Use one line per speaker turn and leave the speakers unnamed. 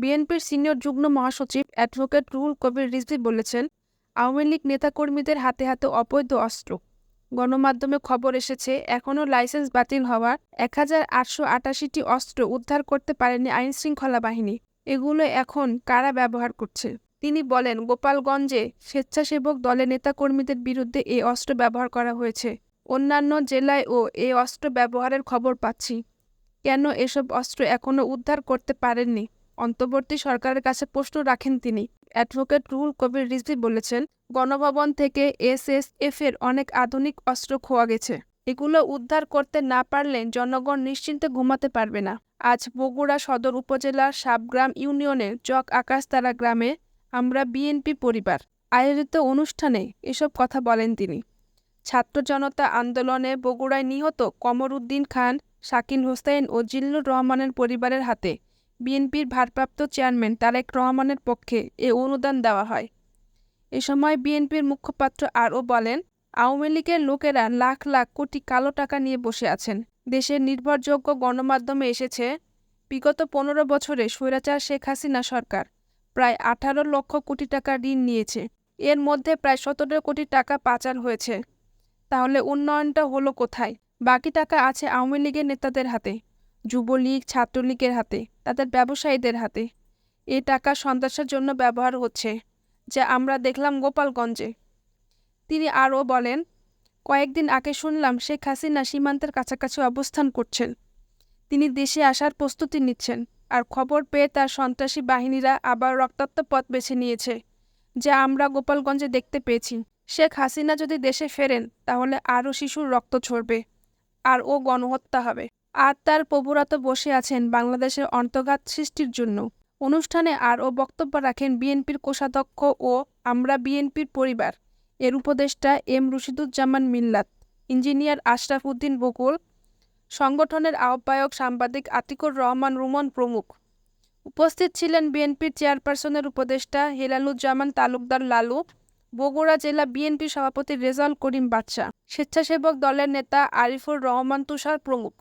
বিএনপির সিনিয়র যুগ্ম মহাসচিব অ্যাডভোকেট রুহুল কবির রিজভী বলেছেন, আওয়ামী লীগ নেতাকর্মীদের হাতে হাতে অবৈধ অস্ত্র। গণমাধ্যমে খবর এসেছে, এখনও লাইসেন্স বাতিল হওয়ার এক হাজার আটশো আটাশিটি অস্ত্র উদ্ধার করতে পারেনি আইনশৃঙ্খলা বাহিনী। এগুলো এখন কারা ব্যবহার করছে? তিনি বলেন, গোপালগঞ্জে স্বেচ্ছাসেবক দলের নেতাকর্মীদের বিরুদ্ধে এই অস্ত্র ব্যবহার করা হয়েছে। অন্যান্য জেলায় ও এই অস্ত্র ব্যবহারের খবর পাচ্ছি। কেন এসব অস্ত্র এখনও উদ্ধার করতে পারেননি? অন্তর্বর্তী সরকারের কাছে প্রশ্ন রাখেন তিনি। অ্যাডভোকেট রুহুল কবির রিজভী বলেছেন, গণভবন থেকে এসএসএফ এর অনেক আধুনিক অস্ত্র খোয়া গেছে। এগুলো উদ্ধার করতে না পারলে জনগণ নিশ্চিন্তে ঘুমাতে পারবে না। আজ বগুড়া সদর উপজেলার সাবগ্রাম ইউনিয়নের জক আকাশতারা গ্রামে আমরা বিএনপি পরিবার আয়োজিত অনুষ্ঠানে এসব কথা বলেন তিনি। ছাত্র জনতা আন্দোলনে বগুড়ায় নিহত কমর উদ্দিন খান, শাকিল হোসেন ও জিল্লুর রহমানের পরিবারের হাতে বিএনপির ভারপ্রাপ্ত চেয়ারম্যান তারেক রহমানের পক্ষে এ অনুদান দেওয়া হয়। এ সময় বিএনপির মুখপাত্র আরও বলেন, আওয়ামী লীগের লোকেরা লাখ লাখ কোটি কালো টাকা নিয়ে বসে আছেন। দেশের নির্ভরযোগ্য গণমাধ্যমে এসেছে, বিগত পনেরো বছরে স্বৈরাচার শেখ হাসিনা সরকার প্রায় আঠারো লক্ষ কোটি টাকা ঋণ নিয়েছে। এর মধ্যে প্রায় সতেরো কোটি টাকা পাচার হয়েছে। তাহলে উন্নয়নটা হলো কোথায়? বাকি টাকা আছে আওয়ামী লীগের নেতাদের হাতে। যুবলীগ, ছাত্রলীগের হাতে, তাদের ব্যবসায়ীদের হাতে। এ টাকা সন্ত্রাসের জন্য ব্যবহার হচ্ছে, যা আমরা দেখলাম গোপালগঞ্জে। তিনি আরও বলেন, কয়েকদিন আগে শুনলাম শেখ হাসিনা সীমান্তের কাছাকাছি অবস্থান করছেন। তিনি দেশে আসার প্রস্তুতি নিচ্ছেন আর খবর পেয়ে তার সন্ত্রাসী বাহিনীরা আবার রক্তাক্ত পথ বেছে নিয়েছে, যা আমরা গোপালগঞ্জে দেখতে পেয়েছি। শেখ হাসিনা যদি দেশে ফেরেন, তাহলে আরও শিশুর রক্ত ঝরবে, আর ও গণহত্যা হবে। আর তার প্রভুরা তো বসে আছেন বাংলাদেশের অন্তর্ঘাত সৃষ্টির জন্য। অনুষ্ঠানে আরও বক্তব্য রাখেন বিএনপির কোষাধ্যক্ষ ও আমরা বিএনপির পরিবার। এর উপদেষ্টা এম রশিদুজ্জামান মিল্লাত, ইঞ্জিনিয়ার আশরাফ উদ্দিন বকুল, সংগঠনের আহ্বায়ক সাংবাদিক আতিকুর রহমান রুমন প্রমুখ। উপস্থিত ছিলেন বিএনপির চেয়ারপারসনের উপদেষ্টা হেলালুজ্জামান তালুকদার লালু, বগুড়া জেলা বিএনপি সভাপতি রেজাউল করিম বাদশা, স্বেচ্ছাসেবক দলের নেতা আরিফুর রহমান তুষার প্রমুখ।